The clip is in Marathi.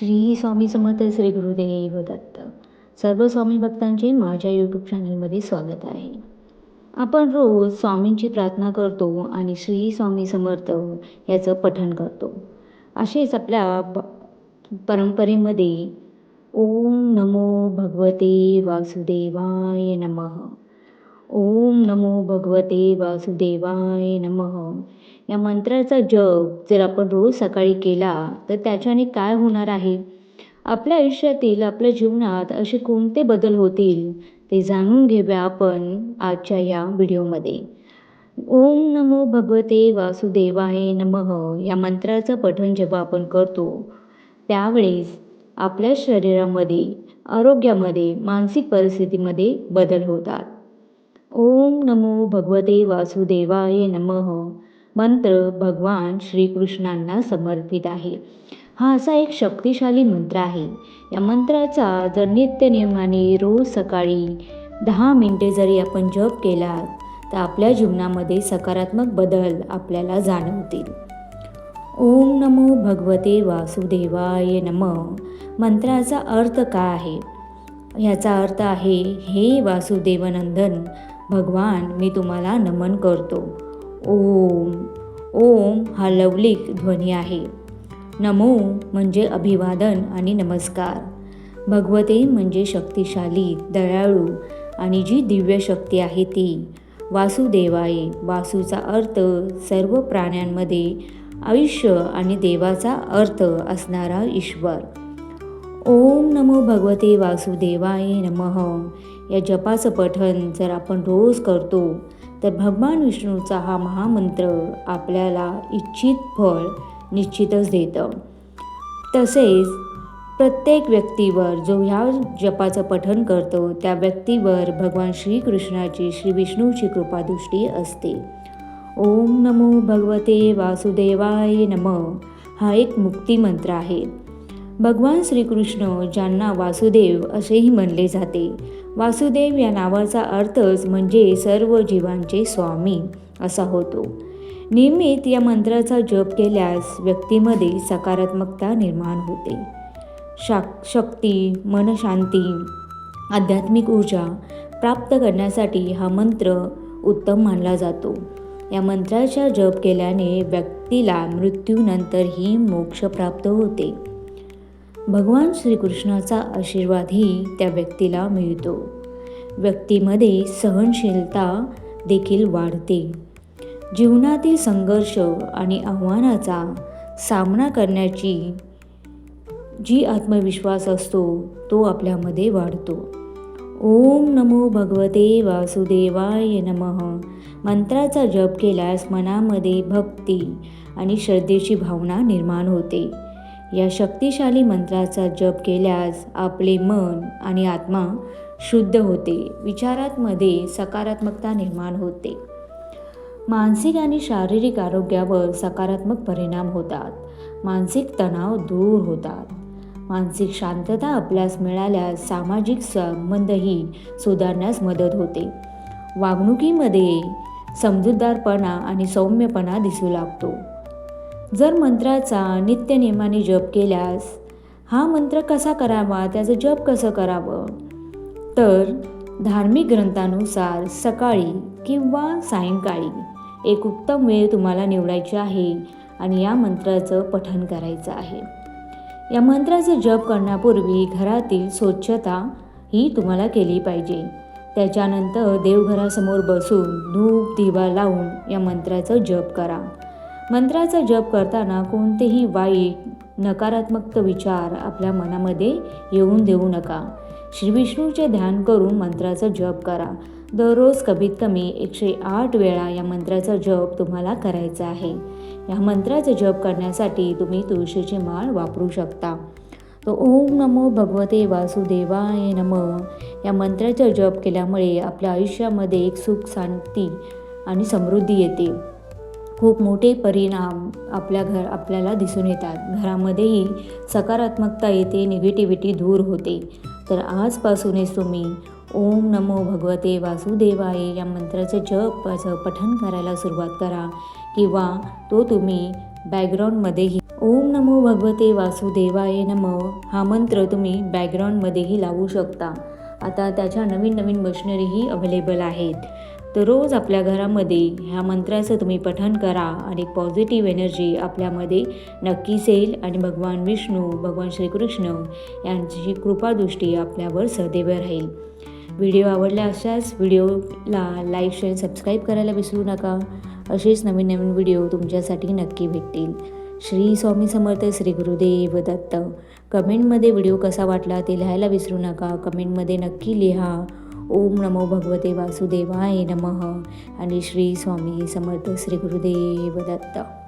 श्री स्वामी समर्थ श्री गुरुदेव दत्त. सर्व स्वामी भक्तांचे माझ्या यूट्यूब चॅनलमध्ये स्वागत आहे. आपण रोज स्वामींची प्रार्थना करतो आणि श्री स्वामी समर्थ याचं पठण करतो. असेच आपल्या प परंपरेमध्ये ओम नमो भगवते वासुदेवाय नमः. ओम नमो भगवते वासुदेवाय नमः. या मंत्राचा जप जर आपण रोज सकाळी केला तर त्याच्याने काय होणार आहे? आपल्या आयुष्यातील आपल्या जीवनात असे कोणते बदल होतील ते जाणून घेऊया आपण आजच्या या व्हिडिओमध्ये. ओम नमो भगवते वासुदेवाय नमः. या मंत्राचं पठण जेव्हा आपण करतो त्यावेळेस आपल्या शरीरामध्ये आरोग्यामध्ये मानसिक परिस्थितीमध्ये बदल होतात. ओम नमो भगवते वासुदेवाय नमः. मंत्र भगवान श्रीकृष्णांना समर्पित आहे. हा असा एक शक्तिशाली मंत्र आहे. या मंत्राचा जर नित्यनियमाने रोज सकाळी दहा मिनटे जरी आपण जप केला तर आपल्या जीवनामध्ये सकारात्मक बदल आपल्याला जाणवतील. ओम नमो भगवते वासुदेवाय नम. मंत्राचा अर्थ काय आहे? ह्याचा अर्थ आहे हे वासुदेवनंदन भगवान मी तुम्हाला नमन करतो. ओम ओम हा लवलिक ध्वनी आहे. नमो म्हणजे अभिवादन आणि नमस्कार. भगवते म्हणजे शक्तिशाली दयाळू आणि जी दिव्य शक्ती आहे ती. वासुदेवाय वासूचा अर्थ सर्व प्राण्यांमध्ये आयुष्य आणि देवाचा अर्थ असणारा ईश्वर. ओम नमो भगवते वासुदेवाय नमः. या जपाचं पठन जर आपण रोज करतो तर भगवान विष्णूचा हा महामंत्र आपल्याला इच्छित फळ निश्चितच देतं. तसेच प्रत्येक व्यक्तीवर जो ह्या जपाचं पठन करतो त्या व्यक्तीवर भगवान श्रीकृष्णाची श्री विष्णूची कृपादृष्टी असते. ओम नमो भगवते वासुदेवाय नम. हा एक मुक्तिमंत्र आहे. भगवान श्रीकृष्ण ज्यांना वासुदेव असेही म्हणले जाते. वासुदेव या नावाचा अर्थच म्हणजे सर्व जीवांचे स्वामी असा होतो. नियमित या मंत्राचा जप केल्यास व्यक्तीमध्ये सकारात्मकता निर्माण होते. शाक शक्ती मनशांती आध्यात्मिक ऊर्जा प्राप्त करण्यासाठी हा मंत्र उत्तम मानला जातो. या मंत्राचा जप केल्याने व्यक्तीला मृत्यूनंतरही मोक्ष प्राप्त होते. भगवान श्रीकृष्णाचा आशीर्वादही त्या व्यक्तीला मिळतो. व्यक्तीमध्ये सहनशीलता देखील वाढते. जीवनातील संघर्ष आणि आव्हानाचा सामना करण्याची जी आत्मविश्वास असतो तो आपल्यामध्ये वाढतो. ओम नमो भगवते वासुदेवाय नमः. मंत्राचा जप केल्यास मनामध्ये भक्ती आणि श्रद्धेची भावना निर्माण होते. या शक्तिशाली मंत्राचा जप केल्यास आपले मन आणि आत्मा शुद्ध होते. विचारांमध्ये सकारात्मकता निर्माण होते. मानसिक आणि शारीरिक आरोग्यावर सकारात्मक परिणाम होतात. मानसिक तणाव दूर होतात. मानसिक शांतता आपल्यास मिळाल्यास सामाजिक संबंधही सुधारण्यास मदत होते. वागणुकीमध्ये समजूतदारपणा आणि सौम्यपणा दिसू लागतो. जर मंत्राचा नित्यनेमाने जप केल्यास हा मंत्र कसा करावा? त्याचं जप कसं करावं? तर धार्मिक ग्रंथानुसार सकाळी किंवा सायंकाळी एक उत्तम वेळ तुम्हाला निवडायची आहे आणि या मंत्राचं पठण करायचं आहे. या मंत्राचं जप करण्यापूर्वी घरातील स्वच्छता ही तुम्हाला केली पाहिजे. त्याच्यानंतर देवघरासमोर बसून धूप दिवा लावून या मंत्राचं जप करा. मंत्राचा जप करताना कोणतेही वाईट नकारात्मक विचार आपल्या मनामध्ये येऊन देऊ नका. श्री विष्णूचे ध्यान करून मंत्राचा जप करा. दररोज कमीत कमी एकशे आठ वेळा या मंत्राचा जप तुम्हाला करायचा आहे. या मंत्राचा जप करण्यासाठी तुम्ही तुळशीची माळ वापरू शकता. तो ओम नमो भगवते वासुदेवाय नम. या मंत्राचा जप केल्यामुळे आपल्या आयुष्यामध्ये एक सुख शांती आणि समृद्धी येते. खूप मोठे परिणाम आपल्या घर आपल्याला दिसून येतात. घरामध्येही सकारात्मकता येते निगेटिव्हिटी दूर होते. तर आजपासूनच तुम्ही ओम नमो भगवते वासुदेवाय या मंत्राचं जपाचं पठण करायला सुरुवात करा. किंवा तो तुम्ही बॅकग्राऊंडमध्येही ओम नमो भगवते वासुदेवाय नम हा मंत्र तुम्ही बॅकग्राऊंडमध्येही लावू शकता. आता त्याच्या नवीन नवीन मशिनरीही अवेलेबल आहेत. तर रोज आपल्या घरामध्ये ह्या मंत्राचं तुम्ही पठण करा आणि पॉझिटिव्ह एनर्जी आपल्यामध्ये नक्कीच येईल आणि भगवान विष्णू भगवान श्रीकृष्ण यांची कृपादृष्टी आपल्यावर सदैव राहील. व्हिडिओ आवडला अशाच व्हिडिओला लाईक शेअर सबस्क्राईब करायला विसरू नका. असेच नवीन नवीन व्हिडिओ तुमच्यासाठी नक्की भेटतील. श्री स्वामी समर्थ श्री गुरुदेव दत्त. कमेंटमध्ये व्हिडिओ कसा वाटला ते लिहायला विसरू नका. कमेंटमध्ये नक्की लिहा. ओम नमो भगवते वासुदेवाय नमः. आणि श्री स्वामी समर्थ श्री गुरुदेव दत्त.